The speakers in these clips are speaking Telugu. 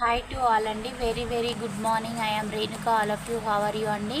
హాయ్ టు ఆల్ అండి. Very very good morning I'm Renuka all of you how are you అండి?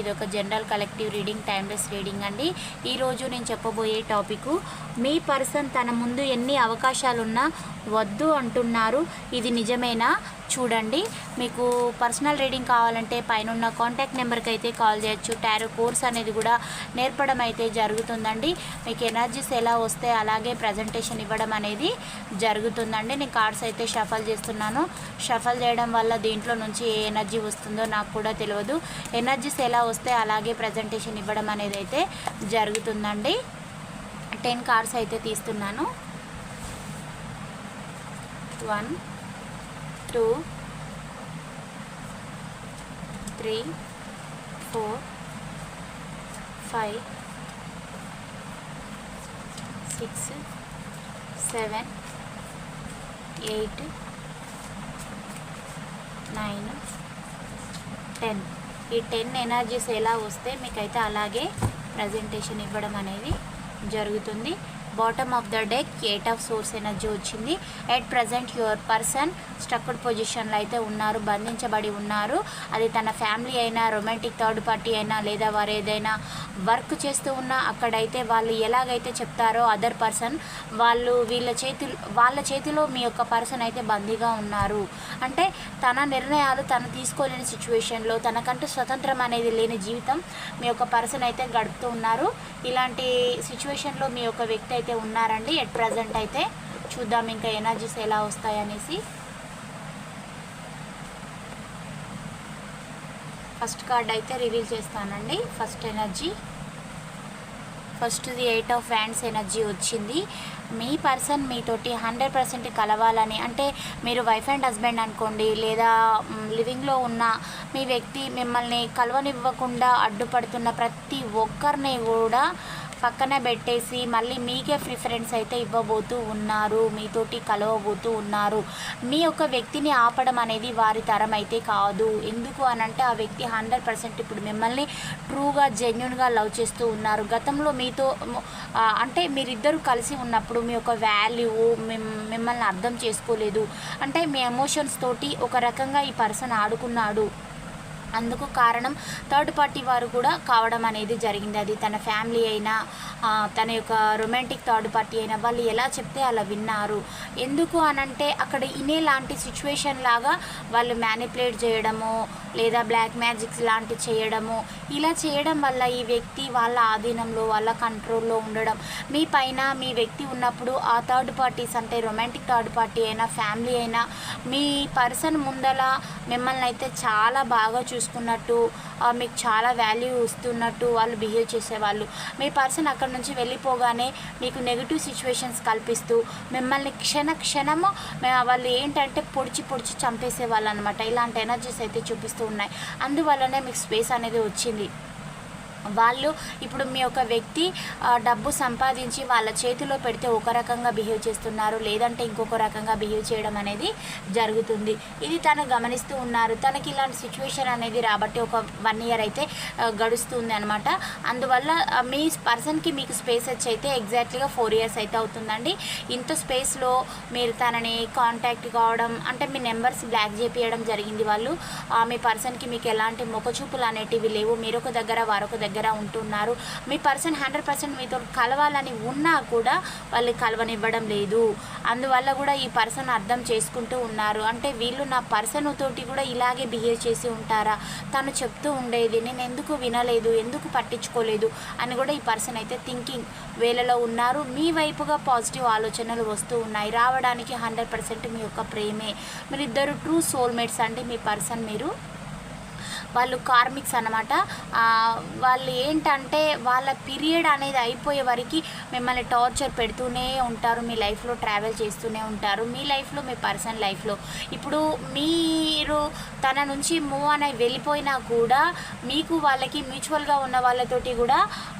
ఇది ఒక general collective reading timeless reading అండి. ఈరోజు నేను చెప్పబోయే టాపిక్ మీ పర్సన్ తన ముందు ఎన్ని అవకాశాలున్నా వద్దు అంటున్నారు. ఇది నిజమేనా? చూడండి. మీకు పర్సనల్ రీడింగ్ కావాలంటే పైన కాంటాక్ట్ నెంబర్కి అయితే కాల్ చేయొచ్చు. టారో కోర్స్ అనేది కూడా నేర్పడం అయితే జరుగుతుందండి. మీకు ఎనర్జీస్ ఎలా వస్తే అలాగే ప్రజెంటేషన్ ఇవ్వడం అనేది జరుగుతుందండి. నేను కార్డ్స్ అయితే షఫల్ చేస్తున్నాను. షఫల్ చేయడం వల్ల దీంట్లో నుంచి ఏ ఎనర్జీ వస్తుందో నాకు కూడా తెలియదు. ఎనర్జీస్ ఎలా వస్తే అలాగే ప్రజెంటేషన్ ఇవ్వడం అనేది అయితే జరుగుతుందండి. టెన్ కార్డ్స్ అయితే తీస్తున్నాను. One two three four five six seven eight nine ten. ఈ టెన్ ఎనర్జీస్ ఎలా వస్తే మీకైతే అలాగే ప్రజెంటేషన్ ఇవ్వడం అనేది జరుగుతుంది. Bottom of the deck eight of source energy వచ్చింది. At present your person struck పొజిషన్లో అయితే ఉన్నారు బంధించబడి ఉన్నారు. అది తన ఫ్యామిలీ అయినా రొమాంటిక్ థర్డ్ పార్టీ అయినా లేదా వారు ఏదైనా వర్క్ చేస్తూ ఉన్నా అక్కడైతే వాళ్ళు ఎలాగైతే చెప్తారో అదర్ పర్సన్ వాళ్ళు వీళ్ళ చేతి వాళ్ళ చేతిలో మీ యొక్క పర్సన్ అయితే బందీగా ఉన్నారు. అంటే తన నిర్ణయాలు తను తీసుకోలేని సిచ్యువేషన్లో తనకంటూ స్వతంత్రం అనేది లేని జీవితం మీ యొక్క పర్సన్ అయితే గడుపుతూ ఉన్నారు. ఇలాంటి సిచ్యువేషన్లో మీ యొక్క వ్యక్తి అయితే ఉన్నారండి. ఎట్ ప్రజెంట్ అయితే చూద్దాం ఇంకా ఎనర్జీస్ ఎలా వస్తాయనేసి. ఫస్ట్ కార్డ్ అయితే రివీల్ చేస్తానండి. ఫస్ట్ ఎనర్జీ ఫస్ట్ది ఎయిట్ ఆఫ్ హ్యాండ్స్ ఎనర్జీ వచ్చింది. మీ పర్సన్ మీతోటి హండ్రెడ్ పర్సెంట్ కలవాలని అంటే మీరు వైఫ్ అండ్ హస్బెండ్ అనుకోండి లేదా లివింగ్లో ఉన్న మీ వ్యక్తి మిమ్మల్ని కలవనివ్వకుండా అడ్డుపడుతున్న ప్రతి ఒక్కరిని కూడా పక్కన పెట్టేసి మళ్ళీ మీకే ప్రిఫరెన్స్ అయితే ఇవ్వబోతూ ఉన్నారు. మీతోటి కలవబోతూ ఉన్నారు. మీ యొక్క వ్యక్తిని ఆపడం అనేది వారి తరం అయితే కాదు. ఎందుకు అని అంటే ఆ వ్యక్తి హండ్రెడ్ పర్సెంట్ ఇప్పుడు మిమ్మల్ని ట్రూగా జెన్యున్గా లవ్ చేస్తూ ఉన్నారు. గతంలో మీతో అంటే మీరిద్దరూ కలిసి ఉన్నప్పుడు మీ యొక్క వాల్యూ మిమ్మల్ని అర్థం చేసుకోలేదు. అంటే మీ ఎమోషన్స్ తోటి ఒక రకంగా ఈ పర్సన్ ఆడుకున్నాడు. అందుకు కారణం థర్డ్ పార్టీ వారు కూడా కావడం అనేది జరిగింది. అది తన ఫ్యామిలీ అయినా తన యొక్క రొమాంటిక్ థర్డ్ పార్టీ అయినా వాళ్ళు ఎలా చెప్తే అలా విన్నారు. ఎందుకు అనంటే అక్కడ ఇనే లాంటి సిచ్యువేషన్ లాగా వాళ్ళు మ్యానిపులేట్ చేయడము లేదా బ్లాక్ మ్యాజిక్స్ లాంటి చేయడము. ఇలా చేయడం వల్ల ఈ వ్యక్తి వాళ్ళ ఆధీనంలో వాళ్ళ కంట్రోల్లో ఉండడం. మీ పైన మీ వ్యక్తి ఉన్నప్పుడు ఆ థర్డ్ పార్టీస్ అంటే రొమాంటిక్ థర్డ్ పార్టీ అయినా ఫ్యామిలీ అయినా మీ పర్సన్ ముందల మిమ్మల్ని అయితే చాలా బాగా చూసుకున్నట్టు మీకు చాలా వాల్యూ ఇస్తున్నట్టు వాళ్ళు బిహేవ్ చేసేవాళ్ళు. మీ పర్సన్ అక్కడ నుంచి వెళ్ళిపోగానే మీకు నెగిటివ్ సిచ్యువేషన్స్ కల్పిస్తూ మిమ్మల్ని క్షణ క్షణము వాళ్ళు ఏంటంటే పొడిచి పొడిచి చంపేసేవాళ్ళు అనమాట ఇలాంటి ఎనర్జీస్ అయితే చూపిస్తూ ఉన్నాయి. అందువల్లనే మీకు స్పేస్ అనేది వచ్చింది. వాళ్ళు ఇప్పుడు మీ యొక్క వ్యక్తి డబ్బు సంపాదించి వాళ్ళ చేతిలో పెడితే ఒక రకంగా బిహేవ్ చేస్తున్నారు లేదంటే ఇంకొక రకంగా బిహేవ్ చేయడం అనేది జరుగుతుంది. ఇది తను గమనిస్తూ ఉన్నారు. తనకి ఇలాంటి సిచ్యువేషన్ అనేది రాబట్టి ఒక వన్ ఇయర్ అయితే గడుస్తుంది అనమాట అందువల్ల మీ పర్సన్కి మీకు స్పేస్ వచ్చి అయితే ఎగ్జాక్ట్లీగా ఫోర్ ఇయర్స్ అయితే అవుతుందండి. ఇంత స్పేస్లో మీరు తనని కాంటాక్ట్ కావడం అంటే మీ నెంబర్స్ బ్లాక్ చేపించడం జరిగింది వాళ్ళు. మీ పర్సన్కి మీకు ఎలాంటి మొక్కచూపులు అనేటివి లేవు. మీరొక దగ్గర వారొక దగ్గర దగ్గర ఉంటున్నారు. మీ పర్సన్ హండ్రెడ్ పర్సెంట్ మీతో కలవాలని ఉన్నా కూడా వాళ్ళు కలవనివ్వడం లేదు. అందువల్ల కూడా ఈ పర్సన్ అర్థం చేసుకుంటూ ఉన్నారు. అంటే వీళ్ళు నా పర్సన్ తోటి కూడా ఇలాగే బిహేవ్ చేసి ఉంటారా? తను చెప్తూ ఉండేది నేను ఎందుకు వినలేదు? ఎందుకు పట్టించుకోలేదు? అని కూడా ఈ పర్సన్ అయితే థింకింగ్ వేలలో ఉన్నారు. మీ వైపుగా పాజిటివ్ ఆలోచనలు వస్తూ ఉన్నాయి. రావడానికి హండ్రెడ్ పర్సెంట్ మీ యొక్క ప్రేమే. మీరిద్దరు ట్రూ సోల్మేట్స్ అంటే మీ పర్సన్ మీరు? వాళ్ళు కార్మిక్స్ అనమాట వాళ్ళు ఏంటంటే వాళ్ళ పీరియడ్ అనేది అయిపోయే వరకు మిమ్మల్ని టార్చర్ పెడుతూనే ఉంటారు మీ లైఫ్లో ట్రావెల్ చేస్తూనే ఉంటారు మీ లైఫ్లో మీ పర్సన్ లైఫ్లో. ఇప్పుడు మీరు తన నుంచి మూవ్ అని వెళ్ళిపోయినా కూడా మీకు వాళ్ళకి మ్యూచువల్గా ఉన్న వాళ్ళతోటి కూడా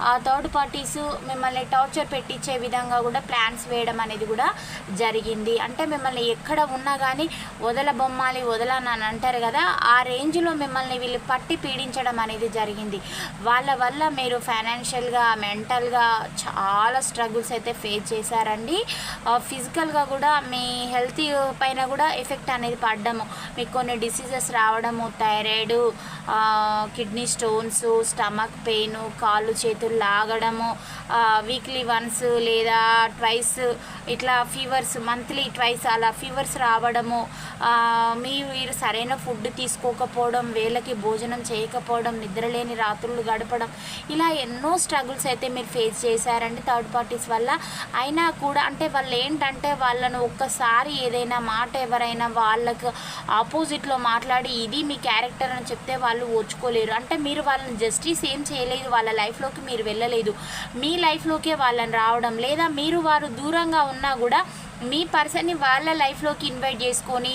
ఆ థర్డ్ పార్టీస్ మిమ్మల్ని టార్చర్ పెట్టించే విధంగా కూడా ప్లాన్స్ వేయడం అనేది కూడా జరిగింది. అంటే మిమ్మల్ని ఎక్కడ ఉన్నా కానీ వదల బొమ్మాలి వదలని అని అంటారు కదా ఆ రేంజ్లో మిమ్మల్ని వీళ్ళు పట్టి పీడించడం అనేది జరిగింది. వాళ్ళ వల్ల మీరు ఫైనాన్షియల్గా మెంటల్గా చాలా స్ట్రగుల్స్ అయితే ఫేస్ చేశారండి. ఫిజికల్గా కూడా మీ హెల్త్ పైన కూడా ఎఫెక్ట్ అనేది పడ్డము. మీకు కొన్ని డిసీజెస్ రావడము thyroid kidney stones stomach pain కాళ్ళు చేతులు లాగడము వీక్లీ వన్స్ లేదా ట్వైస్ ఇట్లా ఫీవర్స్ మంత్లీ ట్వైస్ అలా ఫీవర్స్ రావడము మీరు సరైన ఫుడ్ తీసుకోకపోవడం వేళకి భోజనం చేయకపోవడం నిద్రలేని రాత్రులు గడపడం ఇలా ఎన్నో స్ట్రగుల్స్ అయితే మీరు ఫేస్ చేశారండి థర్డ్ పార్టీస్ వల్ల. అయినా కూడా అంటే వాళ్ళు ఏంటంటే వాళ్ళను ఒక్కసారి ఏదైనా మాట ఎవరైనా వాళ్ళకు ఆపోజిట్లో మాట్లాడి ఇది మీ క్యారెక్టర్ అని చెప్తే వాళ్ళు ఓర్చుకోలేరు అంటే మీరు వాళ్ళని జస్టిస్ ఏం చేయలేదు వాళ్ళ లైఫ్లోకి మీరు వెళ్ళలేదు. మీ లైఫ్లోకే వాళ్ళని రావడం లేదా మీరు వారు దూరంగా ఉన్న కూడా మీ పర్సన్ని వాళ్ళ లైఫ్లోకి ఇన్వైట్ చేసుకొని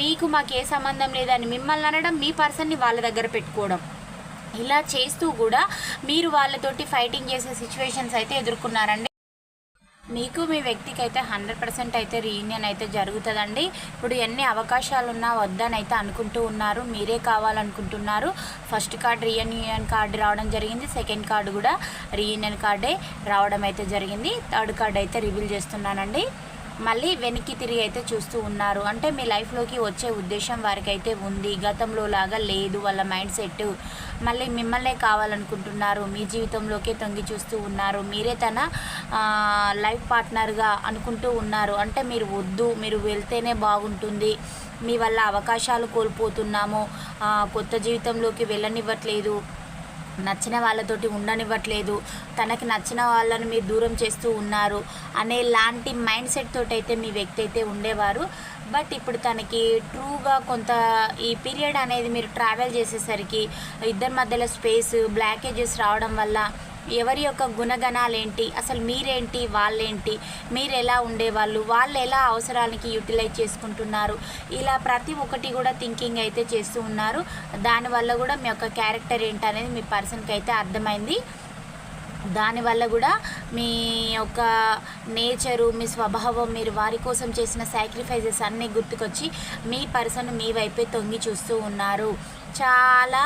మీకు మాకు ఏ సంబంధం లేదని మిమ్మల్ని అనడం మీ పర్సన్ని వాళ్ళ దగ్గర పెట్టుకోవడం. ఇలా చేస్తూ కూడా మీరు వాళ్ళతోటి ఫైటింగ్ చేసే సిచ్యువేషన్స్ అయితే ఎదుర్కొన్నారండి. మీకు మీ వ్యక్తికి అయితే హండ్రెడ్ పర్సెంట్ అయితే రీయూనియన్ అయితే జరుగుతుందండి. ఇప్పుడు ఎన్ని అవకాశాలు ఉన్నా వద్దని అయితే అనుకుంటూ ఉన్నారు. మీరే కావాలనుకుంటున్నారు. ఫస్ట్ కార్డ్ రీయూనియన్ కార్డు రావడం జరిగింది. సెకండ్ కార్డు కూడా రీయూనియన్ కార్డే రావడం అయితే జరిగింది. థర్డ్ కార్డ్ అయితే రివీల్ చేస్తున్నానండి. మళ్ళీ వెనక్కి తిరిగి అయితే చూస్తూ ఉన్నారు. అంటే మీ లైఫ్లోకి వచ్చే ఉద్దేశం వారికి అయితే ఉంది. గతంలో లాగా లేదు. వాళ్ళ మైండ్ సెట్ మళ్ళీ మిమ్మల్నే కావాలనుకుంటున్నారు. మీ జీవితంలోకే తొంగి చూస్తూ ఉన్నారు. మీరే తన లైఫ్ పార్ట్నర్గా అనుకుంటూ ఉన్నారు. అంటే మీరు వద్దు. మీరు వెళ్తేనే బాగుంటుంది. మీ వల్ల అవకాశాలు కోల్పోతున్నాము. కొత్త జీవితంలోకి వెళ్ళనివ్వట్లేదు. నచ్చిన వాళ్ళతోటి ఉండనివ్వట్లేదు. తనకి నచ్చిన వాళ్ళని మీరు దూరం చేస్తూ ఉన్నారు అనే లాంటి మైండ్ సెట్ తోటి అయితే మీ వ్యక్తి అయితే ఉండేవారు. బట్ ఇప్పుడు తనకి ట్రూగా కొంత ఈ పీరియడ్ అనేది మీరు ట్రావెల్ చేసేసరికి ఇద్దరి మధ్యలో స్పేస్ బ్లాకేజెస్ రావడం వల్ల ఎవరి యొక్క గుణగణాలేంటి? అసలు మీరేంటి? వాళ్ళేంటి? మీరు ఎలా ఉండేవాళ్ళు? వాళ్ళు ఎలా అవసరానికి యూటిలైజ్ చేసుకుంటున్నారు? ఇలా ప్రతి ఒక్కటి కూడా థింకింగ్ అయితే చేస్తూ ఉన్నారు. దానివల్ల కూడా మీ యొక్క క్యారెక్టర్ ఏంటి అనేది మీ పర్సన్కి అయితే అర్థమైంది. దానివల్ల కూడా మీ యొక్క నేచరు మీ స్వభావం మీరు వారి కోసం చేసిన సాక్రిఫైజెస్ అన్నీ గుర్తుకొచ్చి మీ పర్సన్ మీ వైపే తొంగి చూస్తూ ఉన్నారు. చాలా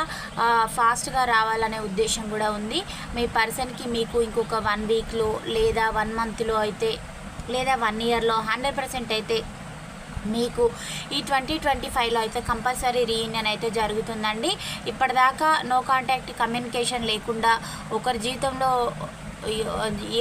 ఫాస్ట్గా రావాలనే ఉద్దేశం కూడా ఉంది. మీ పర్సన్కి మీకు ఇంకొక వన్ వీక్లో లేదా వన్ మంత్లో అయితే లేదా వన్ ఇయర్లో హండ్రెడ్ పర్సెంట్ అయితే మీకు ఈ ట్వంటీ ట్వంటీ ఫైవ్లో అయితే కంపల్సరీ రీయూనియన్ అయితే జరుగుతుందండి. ఇప్పటిదాకా నో కాంటాక్ట్ కమ్యూనికేషన్ లేకుండా ఒకరి జీవితంలో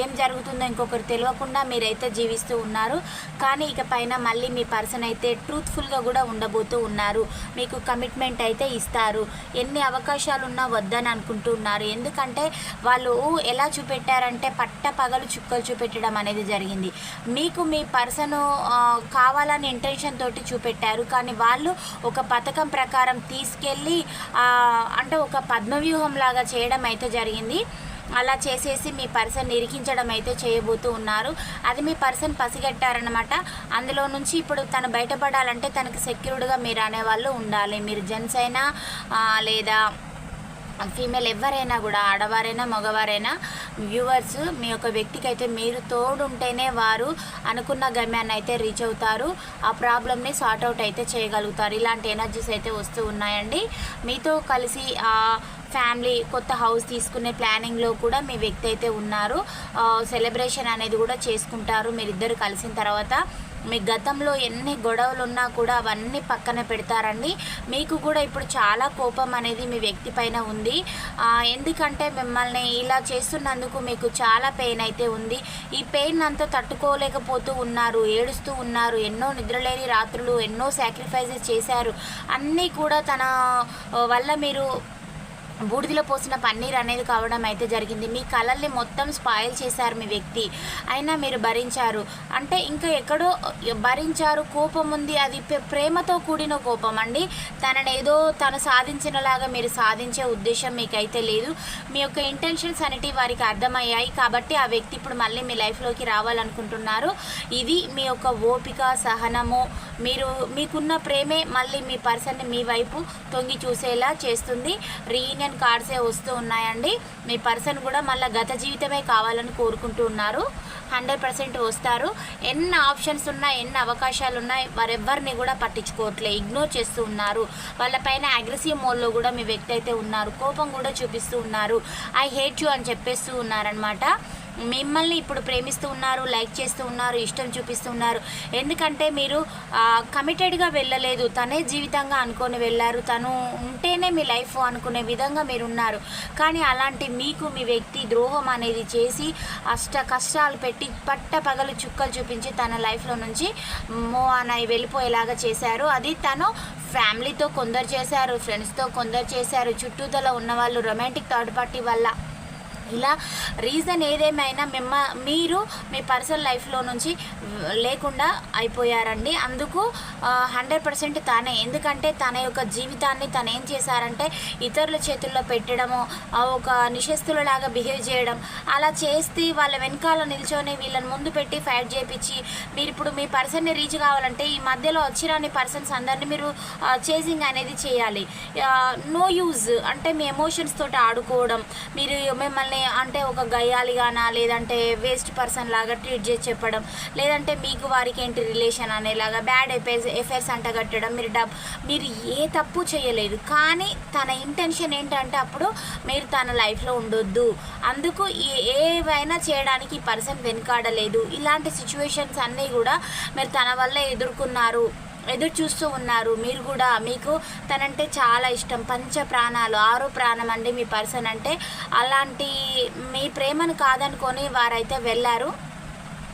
ఏం జరుగుతుందో ఇంకొకరు తెలియకుండా మీరైతే జీవిస్తూ ఉన్నారు. కానీ ఇక పైన మళ్ళీ మీ పర్సన్ అయితే ట్రూత్ఫుల్గా కూడా ఉండబోతూ ఉన్నారు. మీకు కమిట్మెంట్ అయితే ఇస్తారు. ఎన్ని అవకాశాలు ఉన్నా వద్దని అనుకుంటున్నారు ఎందుకంటే వాళ్ళు ఎలా చూపెట్టారంటే పట్ట పగలు చుక్కలు చూపెట్టడం అనేది జరిగింది. మీకు మీ పర్సన్ కావాలని ఇంటెన్షన్ తోటి చూపెట్టారు. కానీ వాళ్ళు ఒక పథకం ప్రకారం తీసుకెళ్ళి అంటే ఒక పద్మవ్యూహం లాగా చేయడం అయితే జరిగింది. అలా చేసేసి మీ పర్సన్ నిరికించడం అయితే చేయబోతూ ఉన్నారు. అది మీ పర్సన్ పసిగట్టారనమాట అందులో నుంచి ఇప్పుడు తను బయటపడాలంటే తనకు సెక్యూర్డ్గా మీరు అనేవాళ్ళు ఉండాలి. మీరు జెంట్స్ అయినా లేదా ఫీమేల్ ఎవరైనా కూడా ఆడవారైనా మగవారైనా వ్యూవర్స్ మీ యొక్క వ్యక్తికి అయితే మీరు తోడుంటేనే వారు అనుకున్న గమ్యాన్ని అయితే రీచ్ అవుతారు. ఆ ప్రాబ్లమ్ని సార్ట్ అవుట్ అయితే చేయగలుగుతారు. ఇలాంటి ఎనర్జీస్ అయితే వస్తూ ఉన్నాయండి. మీతో కలిసి ఫ్యామిలీ కొత్త హౌస్ తీసుకునే ప్లానింగ్లో కూడా మీ వ్యక్తి అయితే ఉన్నారు. సెలబ్రేషన్ అనేది కూడా చేసుకుంటారు మీరిద్దరు కలిసిన తర్వాత. మీ గతంలో ఎన్ని గొడవలు ఉన్నా కూడా అవన్నీ పక్కన పెడతారండి. మీకు కూడా ఇప్పుడు చాలా కోపం అనేది మీ వ్యక్తి పైన ఉంది. ఎందుకంటే మిమ్మల్ని ఇలా చేస్తున్నందుకు మీకు చాలా పెయిన్ అయితే ఉంది. ఈ పెయిన్ అంతా తట్టుకోలేకపోతూ ఉన్నారు ఏడుస్తూ ఉన్నారు ఎన్నో నిద్రలేని రాత్రులు ఎన్నో సాక్రిఫైజెస్ చేశారు. అన్నీ కూడా తన వల్ల మీరు బూడిదలో పోసిన పన్నీర్ అనేది కావడం అయితే జరిగింది. మీ కళల్ని మొత్తం స్పాయిల్ చేశారు మీ వ్యక్తి. అయినా మీరు భరించారు. అంటే ఇంకా ఎక్కడో భరించారు కోపం ఉంది. అది ప్రే- ప్రేమతో కూడిన కోపం అండి. తనని ఏదో తను సాధించినలాగా మీరు సాధించే ఉద్దేశం మీకైతే లేదు. మీ యొక్క ఇంటెన్షన్స్ అనేటివి వారికి అర్థమయ్యాయి కాబట్టి ఆ వ్యక్తి ఇప్పుడు మళ్ళీ మీ లైఫ్లోకి రావాలనుకుంటున్నారు. ఇది మీ యొక్క ఓపిక సహనము. మీరు మీకున్న ప్రేమే మళ్ళీ మీ పర్సన్ని మీ వైపు తొంగి చూసేలా చేస్తుంది. రీయూనియన్ కార్డ్సే వస్తూ ఉన్నాయండి. మీ పర్సన్ కూడా మళ్ళీ గత జీవితమే కావాలని కోరుకుంటూ ఉన్నారు. హండ్రెడ్ పర్సెంట్ వస్తారు. ఎన్ని ఆప్షన్స్ ఉన్నా ఎన్ని అవకాశాలు ఉన్నాయి వారెవ్వరిని కూడా పట్టించుకోవట్లే. ఇగ్నోర్ చేస్తూ ఉన్నారు. వాళ్ళపైన అగ్రెసివ్ మోడ్లో కూడా మీ వ్యక్తి అయితే ఉన్నారు. కోపం కూడా చూపిస్తూ ఉన్నారు. ఐ హేట్ యూ అని చెప్పేస్తూ ఉన్నారనమాట మిమ్మల్ని ఇప్పుడు ప్రేమిస్తూ ఉన్నారు లైక్ చేస్తూ ఉన్నారు ఇష్టం చూపిస్తూ ఉన్నారు ఎందుకంటే మీరు కమిటెడ్గా వెళ్ళలేదు. తనే జీవితంగా అనుకొని వెళ్ళారు. తను ఉంటేనే మీ లైఫ్ అనుకునే విధంగా మీరు ఉన్నారు కానీ అలాంటి మీకు మీ వ్యక్తి ద్రోహం అనేది చేసి అష్ట కష్టాలు పెట్టి పట్ట పగలు చుక్కలు చూపించి తన లైఫ్లో నుంచి మో అని వెళ్ళిపోయేలాగా చేశారు. అది తను ఫ్యామిలీతో కొందరు చేశారు ఫ్రెండ్స్తో కొందరు చేశారు. చుట్టూతల ఉన్న వాళ్ళు రొమాంటిక్ థర్డ్ పార్టీ వల్ల. ఇలా రీజన్ ఏదేమైనా మిమ్మ మీరు మీ పర్సనల్ లైఫ్లో నుంచి లేకుండా అయిపోయారండి. అందుకు హండ్రెడ్ పర్సెంట్ తానే. ఎందుకంటే తన యొక్క జీవితాన్ని తను ఏం చేశారంటే ఇతరుల చేతుల్లో పెట్టడము ఒక నిషస్తులలాగా బిహేవ్ చేయడం అలా చేస్తే వాళ్ళ వెనకాల నిల్చొని వీళ్ళని ముందు పెట్టి ఫైట్ చేపించి మీరు ఇప్పుడు మీ పర్సన్ని రీచ్ కావాలంటే ఈ మధ్యలో వచ్చిరాని పర్సన్స్ అందరినీ మీరు చేసింగ్ అనేది చేయాలి. నో యూజ్ అంటే మీ ఎమోషన్స్ తోటి ఆడుకోవడం మీరు మిమ్మల్ని అంటే ఒక గయ్యాలిగానా లేదంటే వేస్ట్ పర్సన్ లాగా ట్రీట్ చేసి చెప్పడం లేదంటే మీకు వారికి ఏంటి రిలేషన్ అనేలాగా బ్యాడ్ ఎఫైర్స్ ఎఫైర్స్ అంటగట్టడం మీరు డబ్ మీరు ఏ తప్పు చేయలేదు. కానీ తన ఇంటెన్షన్ ఏంటంటే అప్పుడు మీరు తన లైఫ్లో ఉండొద్దు. అందుకు ఏవైనా చేయడానికి ఈ పర్సన్ వెనుకాడలేదు. ఇలాంటి సిచ్యువేషన్స్ అన్నీ కూడా మీరు తన వల్ల ఎదుర్కొన్నారు. ఎదురు చూస్తూ ఉన్నారు. మీరు కూడా మీకు తనంటే చాలా ఇష్టం. పంచ ప్రాణాలు ఆరో ప్రాణం అండి మీ పర్సన్ అంటే. అలాంటి మీ ప్రేమను కాదనుకొని వారైతే వెళ్ళారు.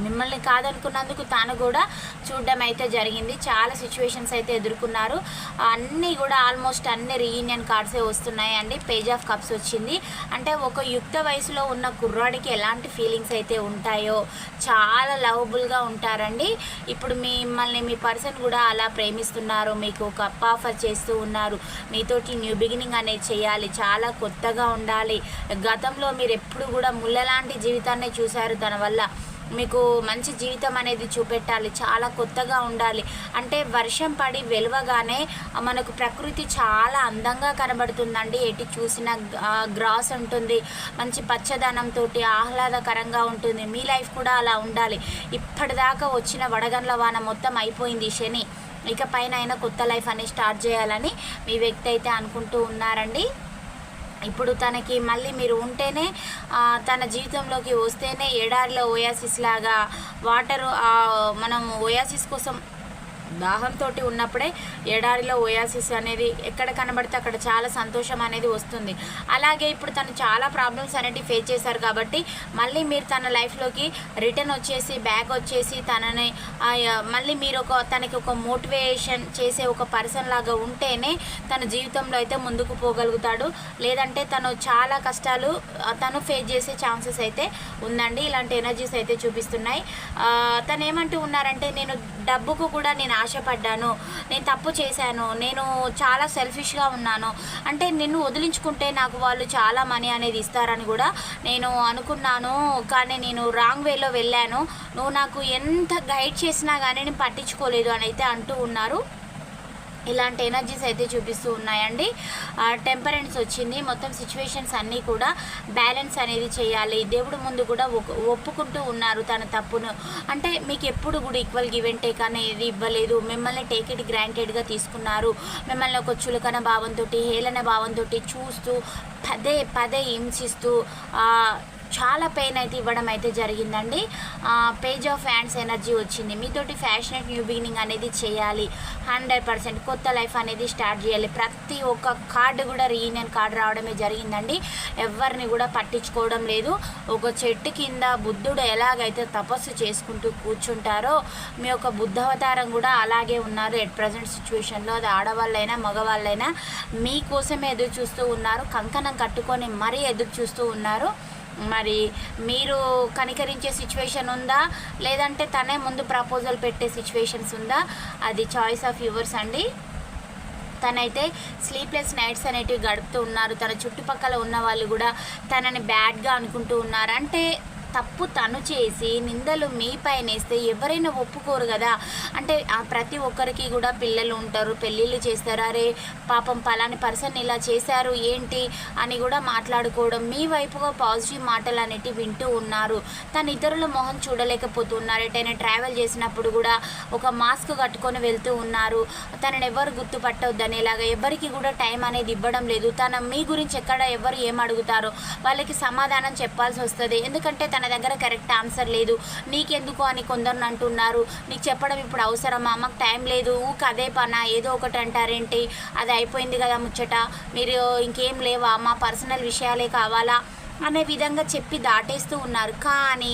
మిమ్మల్ని కాదనుకున్నందుకు తాను కూడా చూడడం అయితే జరిగింది. చాలా సిచ్యువేషన్స్ అయితే ఎదుర్కొన్నారు. అన్నీ కూడా ఆల్మోస్ట్ అన్ని రీయూనియన్ కార్డ్సే వస్తున్నాయి అండి పేజ్ ఆఫ్ కప్స్ వచ్చింది. అంటే ఒక యుక్త వయసులో ఉన్న కుర్రాడికి ఎలాంటి ఫీలింగ్స్ అయితే ఉంటాయో చాలా లవబుల్గా ఉంటారండి. ఇప్పుడు మిమ్మల్ని మీ పర్సన్ కూడా అలా ప్రేమిస్తున్నారు. మీకు ఒక అప్ ఆఫర్ చేస్తూ ఉన్నారు. మీతోటి న్యూ బిగినింగ్ అనేది చేయాలి. చాలా కొత్తగా ఉండాలి. గతంలో మీరు ఎప్పుడు కూడా ముళ్ళలాంటి జీవితాన్ని చూశారు తన వల్ల. మీకు మంచి జీవితం అనేది చూపెట్టాలి చాలా కొత్తగా ఉండాలి. అంటే వర్షం పడి వెలువగానే మనకు ప్రకృతి చాలా అందంగా కనబడుతుందండి. ఎటు చూసిన గ్రాస్ ఉంటుంది. మంచి పచ్చదనంతో ఆహ్లాదకరంగా ఉంటుంది. మీ లైఫ్ కూడా అలా ఉండాలి. ఇప్పటిదాకా వచ్చిన వడగండ్ల వాన మొత్తం అయిపోయింది శని. ఇక పైన అయినా కొత్త లైఫ్ అనేది స్టార్ట్ చేయాలని మీ వ్యక్తి అయితే అనుకుంటూ ఉన్నారండి. ఇప్పుడు తనకి మళ్ళీ మీరు ఉంటేనే తన జీవితంలోకి వస్తేనే ఎడారిలో ఓయాసిస్ లాగా వాటర్ మనం ఓయాసిస్ కోసం దాహంతో ఉన్నప్పుడే ఎడారిలో ఓయాసిస్ అనేది ఎక్కడ కనబడితే అక్కడ చాలా సంతోషం అనేది వస్తుంది. అలాగే ఇప్పుడు తను చాలా ప్రాబ్లమ్స్ అనేవి ఫేస్ చేశారు కాబట్టి మళ్ళీ మీరు తన లైఫ్లోకి రిటర్న్ వచ్చేసి బ్యాక్ వచ్చేసి తనని మళ్ళీ మీరు ఒక తనకి ఒక మోటివేషన్ చేసే ఒక పర్సన్ లాగా ఉంటేనే తన జీవితంలో అయితే ముందుకు పోగలుగుతాడు. లేదంటే తను చాలా కష్టాలు తను ఫేస్ చేసే ఛాన్సెస్ అయితే ఉందండి. ఇలాంటి ఎనర్జీస్ అయితే చూపిస్తున్నాయి. తను ఏమంటూ ఉన్నారంటే నేను డబ్బుకు కూడా నేను ఆశపడ్డాను నేను తప్పు చేశాను నేను చాలా సెల్ఫిష్గా ఉన్నాను. అంటే నిన్ను వదిలించుకుంటే నాకు వాళ్ళు చాలా మనీ అనేది ఇస్తారని కూడా నేను అనుకున్నాను. కానీ నేను రాంగ్ వేలో వెళ్ళాను. నువ్వు నాకు ఎంత గైడ్ చేసినా కానీ నేను పట్టించుకోలేదు అని అయితే అంటూ ఉన్నారు. ఇలాంటి ఎనర్జీస్ అయితే చూపిస్తూ ఉన్నాయండి. టెంపరెన్స్ వచ్చింది. మొత్తం సిచ్యువేషన్స్ అన్నీ కూడా బ్యాలెన్స్ అనేది చేయాలి. దేవుడు ముందు కూడా ఒప్పుకుంటూ ఉన్నారు తన తప్పును. అంటే మీకు ఎప్పుడు కూడా ఈక్వల్ గివ్ అండ్ టేక్ అనేది ఇవ్వలేదు. మిమ్మల్ని టేక్ ఇట్ గ్రాంటెడ్గా తీసుకున్నారు. మిమ్మల్ని ఒక చులకన భావంతో హేళన భావంతో చూస్తూ పదే పదే హింసిస్తూ చాలా పెయిన్ అయితే ఇవ్వడం అయితే జరిగిందండి. పేజ్ ఆఫ్ హ్యాండ్స్ ఎనర్జీ వచ్చింది. మీతోటి ఫ్యాషనెట్ న్యూ బిగినింగ్ అనేది చేయాలి. హండ్రెడ్ పర్సెంట్ కొత్త లైఫ్ అనేది స్టార్ట్ చేయాలి. ప్రతి ఒక్క కార్డు కూడా రీయూనియన్ కార్డు రావడమే జరిగిందండి. ఎవరిని కూడా పట్టించుకోవడం లేదు. ఒక చెట్టు కింద బుద్ధుడు ఎలాగైతే తపస్సు చేసుకుంటూ కూర్చుంటారో మీ యొక్క బుద్ధవతారం కూడా అలాగే ఉన్నారు. ఎట్ ప్రజెంట్ సిచ్యువేషన్లో అది ఆడవాళ్ళైనా మగవాళ్ళైనా మీకోసమే ఎదురు చూస్తూ ఉన్నారు. కంకణం కట్టుకొని మరీ ఎదురు చూస్తూ ఉన్నారు. మరి మీరు కనికరించే సిచ్యువేషన్ ఉందా? లేదంటే తనే ముందు ప్రపోజల్ పెట్టే సిచ్యువేషన్స్ ఉందా? అది చాయిస్ ఆఫ్ యువర్స్ అండి. తనైతే స్లీప్లెస్ నైట్స్ అనేటివి గడుపుతూ ఉన్నారు. తన చుట్టుపక్కల ఉన్న వాళ్ళు కూడా తనని బ్యాడ్గా అనుకుంటూ ఉన్నారు. అంటే తప్పు తను చేసి నిందలు మీ పైన వేస్తే ఎవరైనా ఒప్పుకోరు కదా. అంటే ఆ ప్రతి ఒక్కరికి కూడా పిల్లలు ఉంటారు పెళ్ళిళ్ళు చేస్తారు. అరే పాపం పలాని పర్సన్ ఇలా చేశారు ఏంటి అని కూడా మాట్లాడుకోవడం మీ వైపుగా పాజిటివ్ మాటలు అనేటివి వింటూ ఉన్నారు. తను ఇతరుల మొహం చూడలేకపోతున్నారు. ఎటైనా ట్రావెల్ చేసినప్పుడు కూడా ఒక మాస్క్ కట్టుకొని వెళ్తూ ఉన్నారు. తనని ఎవరు గుర్తుపట్టవద్దని ఇలాగా ఎవరికి కూడా టైం అనేది ఇవ్వడం లేదు. తన మీ గురించి ఎక్కడ ఎవరు ఏం అడుగుతారో వాళ్ళకి సమాధానం చెప్పాల్సి వస్తుంది. ఎందుకంటే తన దగ్గర కరెక్ట్ ఆన్సర్ లేదు. నీకెందుకు అని కొందరు అంటున్నారు. నీకు చెప్పడం ఇప్పుడు అవసరమా? మాకు టైం లేదు. ఊక అదే పనా? ఏదో ఒకటి అంటారేంటి? అది అయిపోయింది కదా ముచ్చట. మీరు ఇంకేం లేవా? మా పర్సనల్ విషయాలే కావాలా? అనే విధంగా చెప్పి దాటేస్తూ ఉన్నారు. కానీ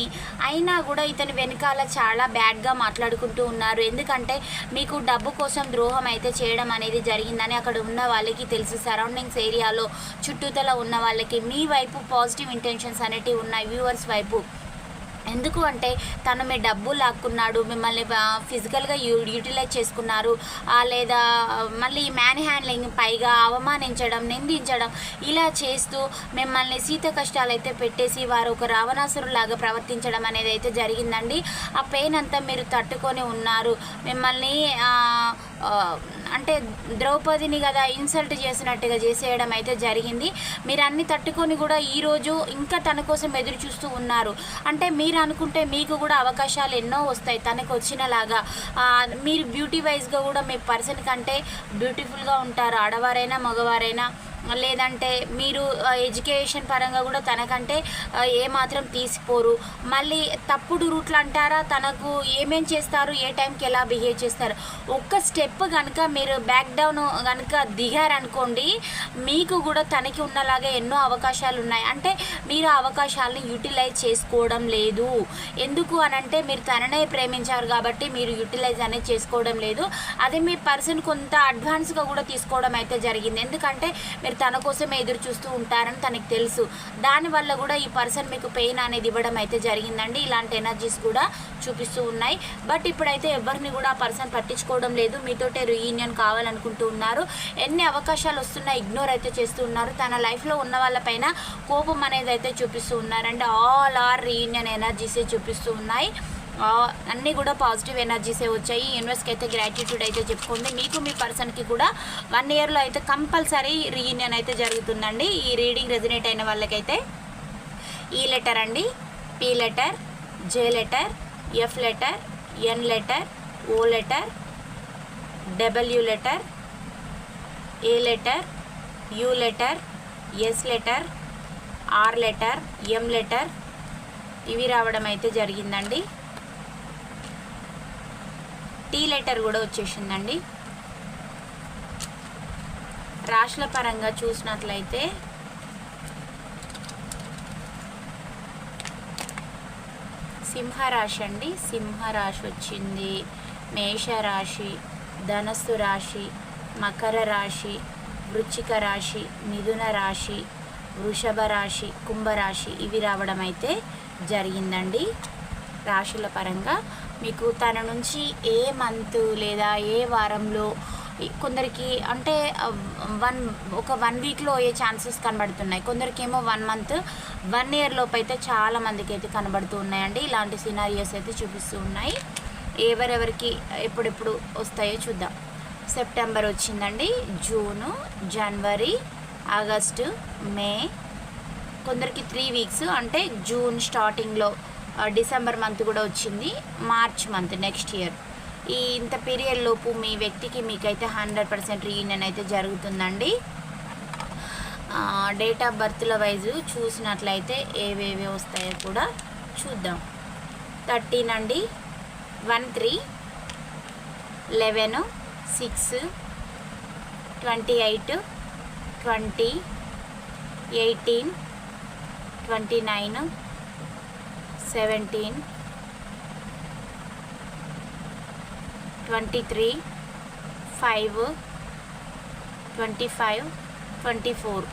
అయినా కూడా ఇతని వెనకాల చాలా బ్యాడ్గా మాట్లాడుకుంటూ ఉన్నారు. ఎందుకంటే మీకు డబ్బు కోసం ద్రోహం అయితే చేయడం అనేది జరిగిందని అక్కడ ఉన్న వాళ్ళకి తెలుసు. సరౌండింగ్స్ ఏరియాలో చుట్టూతల ఉన్న వాళ్ళకి మీ వైపు పాజిటివ్ ఇంటెన్షన్స్ అనేటివి ఉన్నాయి వ్యూవర్స్ వైపు ఎందుకు అంటే తను మీ డబ్బు లాక్కున్నాడు మిమ్మల్ని ఫిజికల్గా యూ యూటిలైజ్ చేసుకున్నారు లేదా మళ్ళీ మ్యాన్ హ్యాండ్లింగ్ పైగా అవమానించడం నిందించడం ఇలా చేస్తూ మిమ్మల్ని సీత కష్టాలు అయితే పెట్టేసి వారు ఒక రావణాసురులాగా ప్రవర్తించడం అనేది అయితే జరిగిందండి. ఆ పెయిన్ అంతా మీరు తట్టుకొని ఉన్నారు. మిమ్మల్ని అంటే ద్రౌపదిని కదా ఇన్సల్ట్ చేసినట్టుగా చేసేయడం అయితే జరిగింది. మీరు అన్ని తట్టుకొని కూడా ఈరోజు ఇంకా తన కోసం ఎదురు చూస్తూ ఉన్నారు. అంటే మీరు మీరు అనుకుంటే మీకు కూడా అవకాశాలు ఎన్నో వస్తాయి. తనకు వచ్చినలాగా. మీరు బ్యూటీ వైజ్గా కూడా మీ పర్సన్ కంటే బ్యూటిఫుల్గా ఉంటారు. ఆడవారైనా మగవారైనా. లేదంటే మీరు ఎడ్యుకేషన్ పరంగా కూడా తనకంటే ఏమాత్రం తీసిపోరు. మళ్ళీ తప్పుడు రూట్లు అంటారా? తనకు ఏమేం చేస్తారు? ఏ టైంకి ఎలా బిహేవ్ చేస్తారు? ఒక్క స్టెప్ కనుక మీరు బ్యాక్ డౌన్ కనుక దిగారనుకోండి మీకు కూడా తనకి ఉన్నలాగే ఎన్నో అవకాశాలు ఉన్నాయి. అంటే మీరు ఆ అవకాశాలను యూటిలైజ్ చేసుకోవడం లేదు. ఎందుకు అనంటే మీరు తననే ప్రేమించారు కాబట్టి మీరు యూటిలైజ్ అనేది చేసుకోవడం లేదు. అదే మీ పర్సన్ కొంత అడ్వాన్స్గా కూడా తీసుకోవడం అయితే జరిగింది. ఎందుకంటే మీరు తన కోసమే ఎదురు చూస్తూ ఉంటారని తనకు తెలుసు. దానివల్ల కూడా ఈ పర్సన్ మీకు పెయిన్ అనేది ఇవ్వడం అయితే జరిగిందండి. ఇలాంటి ఎనర్జీస్ కూడా చూపిస్తూ ఉన్నాయి. బట్ ఇప్పుడైతే ఎవరిని కూడా ఆ పర్సన్ పట్టించుకోవడం లేదు. మీతోటే రీయూనియన్ కావాలనుకుంటూ ఉన్నారు. ఎన్ని అవకాశాలు వస్తున్నా ఇగ్నోర్ అయితే చేస్తూ ఉన్నారు. తన లైఫ్లో ఉన్న వాళ్ళపైన కోపం అనేది అయితే చూపిస్తూ ఉన్నారండి. ఆల్ ఆర్ రీయూనియన్ ఎనర్జీసే చూపిస్తూ ఉన్నాయి. అన్నీ కూడా పాజిటివ్ ఎనర్జీసే వచ్చాయి. యూనివర్స్కి అయితే గ్రాటిట్యూడ్ అయితే చెప్పుకుంది. మీకు మీ పర్సన్కి కూడా వన్ ఇయర్లో అయితే కంపల్సరీ రీయూనియన్ అయితే జరుగుతుందండి. ఈ రీడింగ్ రెజినేట్ అయిన వాళ్ళకైతే e ఈ లెటర్ అండి. P letter J letter F letter N letter O letter W letter A letter U letter S letter R letter M letter ఇవి రావడం అయితే జరిగిందండి. టీ లెటర్ కూడా వచ్చేసిందండి. రాశుల పరంగా చూసినట్లయితే సింహరాశి అండి. సింహరాశి వచ్చింది. మేషరాశి ధనస్సు రాశి మకర రాశి వృచ్చిక రాశి మిథున రాశి వృషభ రాశి కుంభరాశి ఇవి రావడం అయితే జరిగిందండి. రాశుల పరంగా మీకు తన నుంచి ఏ మంత్ లేదా ఏ వారంలో కొందరికి అంటే వన్ ఒక వన్ వీక్లో అయ్యే ఛాన్సెస్ కనబడుతున్నాయి. కొందరికి ఏమో వన్ మంత్ వన్ ఇయర్ లోపు అయితే చాలా మందికి అయితే కనబడుతూ ఉన్నాయండి. ఇలాంటి సినారియోస్ అయితే చూపిస్తూ ఉన్నాయి. ఎవరెవరికి ఎప్పుడెప్పుడు వస్తాయో చూద్దాం. సెప్టెంబర్ వచ్చిందండి. జూను జనవరి ఆగస్టు మే. కొందరికి త్రీ వీక్స్ అంటే జూన్ స్టార్టింగ్లో డిసెంబర్ మంత్ కూడా వచ్చింది మార్చ్ మంత్ నెక్స్ట్ ఇయర్. ఈ ఇంత పీరియడ్ లోపు మీ వ్యక్తికి మీకైతే హండ్రెడ్ పర్సెంట్ రీయూనియన్ అయితే జరుగుతుందండి. డేట్ ఆఫ్ బర్త్ల వైజ్ చూసినట్లయితే ఏవేవి వస్తాయో కూడా చూద్దాం. థర్టీన్ అండి one three eleven six twenty eight twenty eighteen twenty nine seventeen twenty three five twenty five twenty four.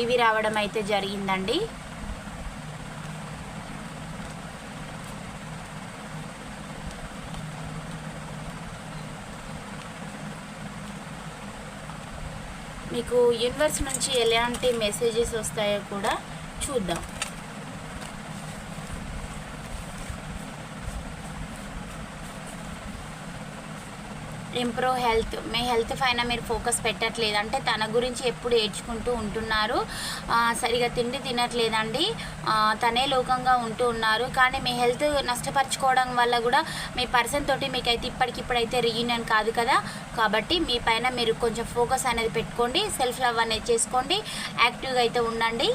ఇవి రావడం అయితే జరిగిందండి. మీకు యూనివర్స్ నుంచి ఎలాంటి మెసేజెస్ వస్తాయో కూడా చూద్దాం. ఇంప్రూవ్ హెల్త్ మీ హెల్త్ పైన మీరు ఫోకస్ పెట్టట్లేదు. అంటే తన గురించి ఎప్పుడు ఏడ్చుకుంటూ ఉంటున్నారు. సరిగా తిండి తినట్లేదండి. తనే లోకంగా ఉంటూ ఉన్నారు. కానీ మీ హెల్త్ నష్టపరచుకోవడం వల్ల కూడా మీ పర్సన్ తోటి మీకైతే ఇప్పటికిప్పుడైతే రీయూనియన్ కాదు కదా. కాబట్టి మీ పైన మీరు కొంచెం ఫోకస్ అనేది పెట్టుకోండి. సెల్ఫ్ లవ్ అనేది చేసుకోండి. యాక్టివ్గా అయితే ఉండండి.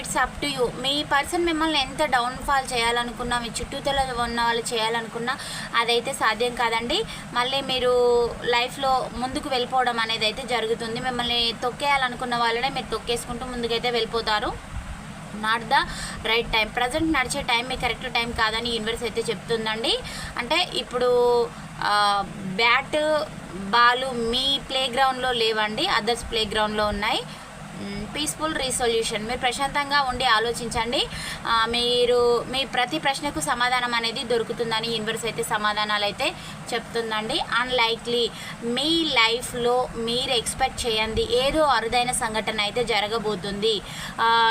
ఇట్స్ అప్ టు యూ మీ పర్సన్ మిమ్మల్ని ఎంత డౌన్ఫాల్ చేయాలనుకున్నా మీ చుట్టూతల ఉన్న వాళ్ళు చేయాలనుకున్నా అదైతే సాధ్యం కాదండి. మళ్ళీ మీరు లైఫ్లో ముందుకు వెళ్ళిపోవడం అనేది అయితే జరుగుతుంది. మిమ్మల్ని తొక్కేయాలనుకున్న వాళ్ళనే మీరు తొక్కేసుకుంటూ ముందుకైతే వెళ్ళిపోతారు. Not the right time present నడిచే టైం మీ కరెక్ట్ టైం కాదని యూనివర్స్ అయితే చెప్తుందండి. అంటే ఇప్పుడు బ్యాట్ బాలు మీ ప్లే గ్రౌండ్లో లేవండి. అదర్స్ ప్లే గ్రౌండ్లో ఉన్నాయి. పీస్ఫుల్ రీసొల్యూషన్ మీరు ప్రశాంతంగా ఉండి ఆలోచించండి. మీరు మీ ప్రతి ప్రశ్నకు సమాధానం అనేది దొరుకుతుందని యూనివర్స్ అయితే సమాధానాలు అయితే చెప్తుందండి. అన్లైక్లీ మీ లైఫ్లో మీరు ఎక్స్పెక్ట్ చేయండి. ఏదో అరుదైన సంఘటన అయితే జరగబోతుంది.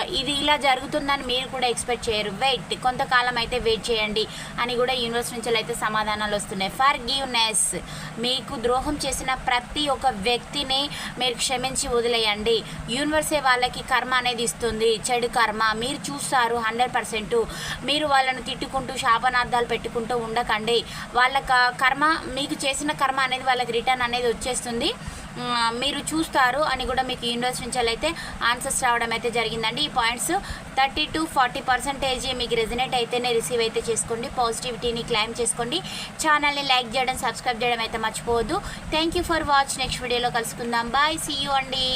ఇది ఇలా జరుగుతుందని మీరు కూడా ఎక్స్పెక్ట్ చేయరు. వెయిట్ కొంతకాలం అయితే వెయిట్ చేయండి అని కూడా యూనివర్స్ నుంచి అయితే సమాధానాలు వస్తున్నాయి. ఫర్ గివ్నెస్ మీకు ద్రోహం చేసిన ప్రతి ఒక్క వ్యక్తిని మీరు క్షమించి వదిలేయండి. యూనివర్సే వాళ్ళకి కర్మ అనేది ఇస్తుంది. చెడు కర్మ. మీరు చూస్తారు హండ్రెడ్ పర్సెంట్ మీరు వాళ్ళను తిట్టుకుంటూ శాపనార్థాలు పెట్టుకుంటూ ఉండకండి. వాళ్ళ క- కర్మ మీకు చేసిన కర్మ అనేది వాళ్ళకి రిటర్న్ అనేది వచ్చేస్తుంది. మీరు చూస్తారు అని కూడా మీకు యూనివర్స్ నుంచి అయితే ఆన్సర్స్ రావడం అయితే జరిగిందండి. ఈ points thirty two forty percentage మీకు రెజినేట్ అయితేనే రిసీవ్ అయితే చేసుకోండి. పాజిటివిటీని క్లైమ్ చేసుకోండి. ఛానల్ని లైక్ చేయడం సబ్స్క్రైబ్ చేయడం అయితే మర్చిపోవద్దు. Thank you for watch next వీడియోలో కలుసుకుందాం. బాయ్ సీ యూ అండి.